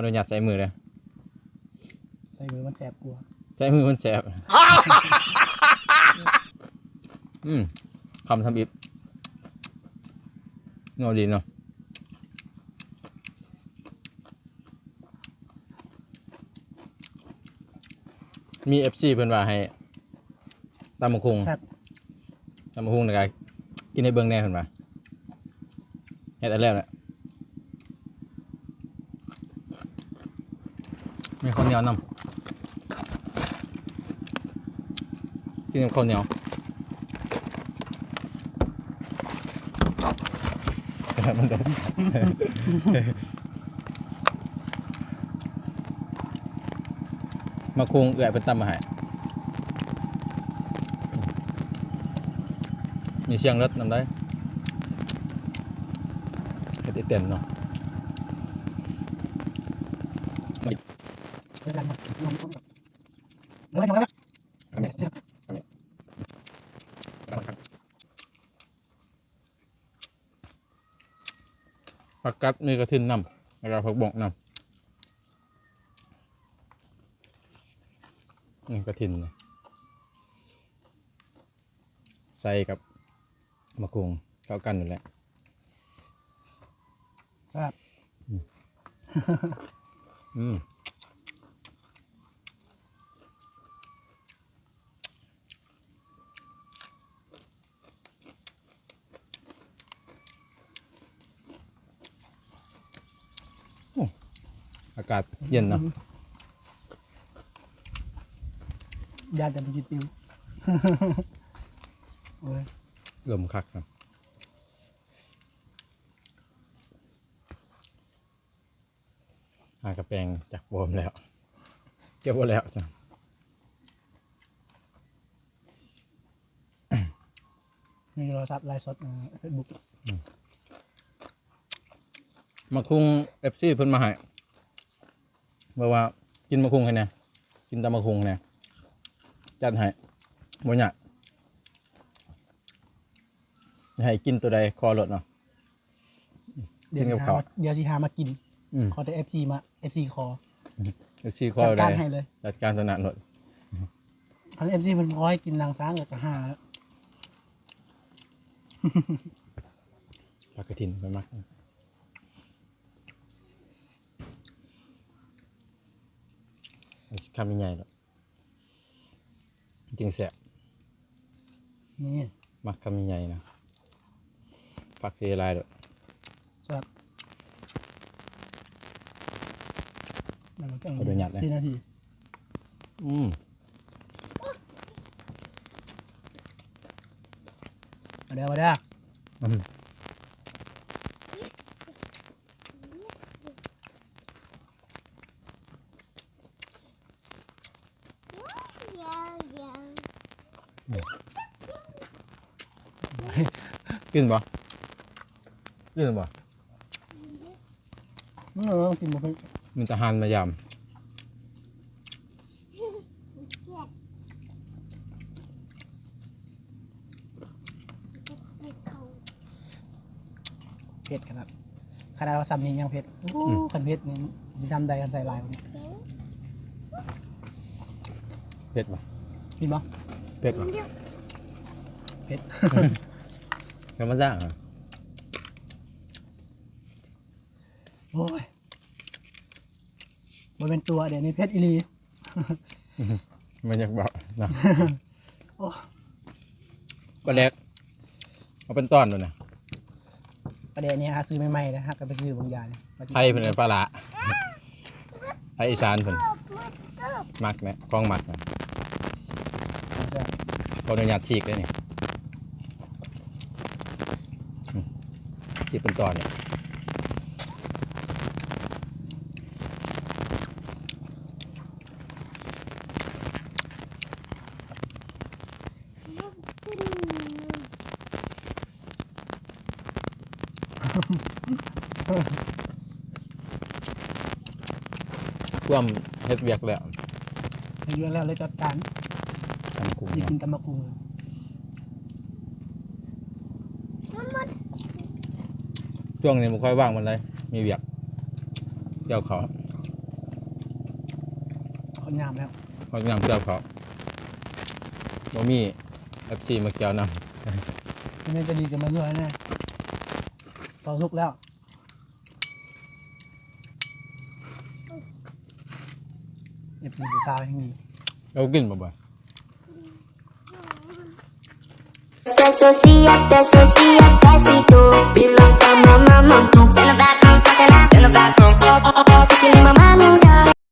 ออนุญาตใส่มือเลยใส่มือมันแสบกลัวใส่มือมันแสบ อืมคำทำอิบเงาดีเนาะมีเอฟซีเพิ่นว่าให้ตำมะคุงครับตำมะคุงนะครับกินให้เบิ่งแหน่เพิ่นว่าเฮ็ดอันแล้วแหละ มีข้าวเหนียวนำกินกับข้าวเหนียวมันเดินมาคุงเอื่อยเป็นตำมาให้มีเชียงรถนำได้เฮ็ดให้เต็มเนาะ เดี๋ยวกันนะลองๆเดี๋ยวไปทำอะไรวะ ผักกัดมีกระทินนำแล้วก็ผักบงนำนี่กระทินนะใส่กับมะกรูงเข้ากันอยู่แหละครับอืม อากาศเย็นเนาะญาติจะเป็นจิตปิวโอ้ยลมคักครับหากระแปงจากบวมแล้ว เก็บไว้แล้วจ้ะมีโทรศัพท์ไลฟ์สดเฟซบุ๊กมาคุงเอฟซีเพิ่นมาให้ บอกว่ากินมะคุงให้แน่กินแตามะคุงแน่จัดให้บ่ยากให้กินตัวใดคอรถเนาะ เดี๋ยวกินสิกับหาข้าว มาเดี๋ยวสิหามากิน อืมขอแต่เอฟซีมาเอฟซีคอเอฟซีคอจัดใดการให้เลยจัดการสนานรถพันเอฟซีมันพอให้กินนางฟ้ากับกระหาแล้วปลากระทินไปมัก คำใหญ่ๆหรอกจริงแสบนี่มักคำใหญ่ๆนะผักเสียลายด้วยครับแล้วมันก็เอาดูหยัดเลย สี่นาทีอืมเอาเดี๋ยวเอาเดี๋ยวอืม กินบ่กินบ่เออกินมาเพิ่งมันจะหันมายเผ็ดขนาดขนาดว่าซ้ำนี่ยังเผ็ดโอ้ขันเผ็ดนี่สิซ้ำใดกันใส่ลายมันำเผ็ดบ่กินบ่ เผ็ดบ่เผ็ดแล้วมาสร้างอะโอ้ยมันเป็นตัวเดี๋ยวนี้เผ็ดอีหลีมันอยากบอกนะโอ้ปลาเล็กเอาเป็นต้อนเลยนะประเดี๋ยวนี้หาซื้อใหม่ๆนะฮะก็ไปซื้อบางอย่างมากินไทยเป็นปลาละไทยอีสานเพิ่นมักนะกล้องมักนะข ออนุญาตฉีกเลยนี่อืมฉีกเป็นตอนเนี่ยท่วมเฮ็ดเวียกแล้วให้เยอะแล้วเลยจัดการ ทำกุ้งอยากกินตำมะกุงช่วงนี้มันค่อยว่างมันเลย มีเวียกเจ้าเขาคนยามแล้วพอยำเจ้าเขาบ่มีเอฟซีมาเกี่ยวนที่นี่จะดีจะมาช่วยแน่ต่อทุกแล้วเอฟซีผู้สาวยังดีำเรากินบ่บ่ Peso, siya, peso, siya, pesito Bilang ka mamamang Turn the back room, turn the back room Oh, oh, oh, oh, oh, oh, oh, oh, oh, oh, oh, oh, oh, oh, oh, oh,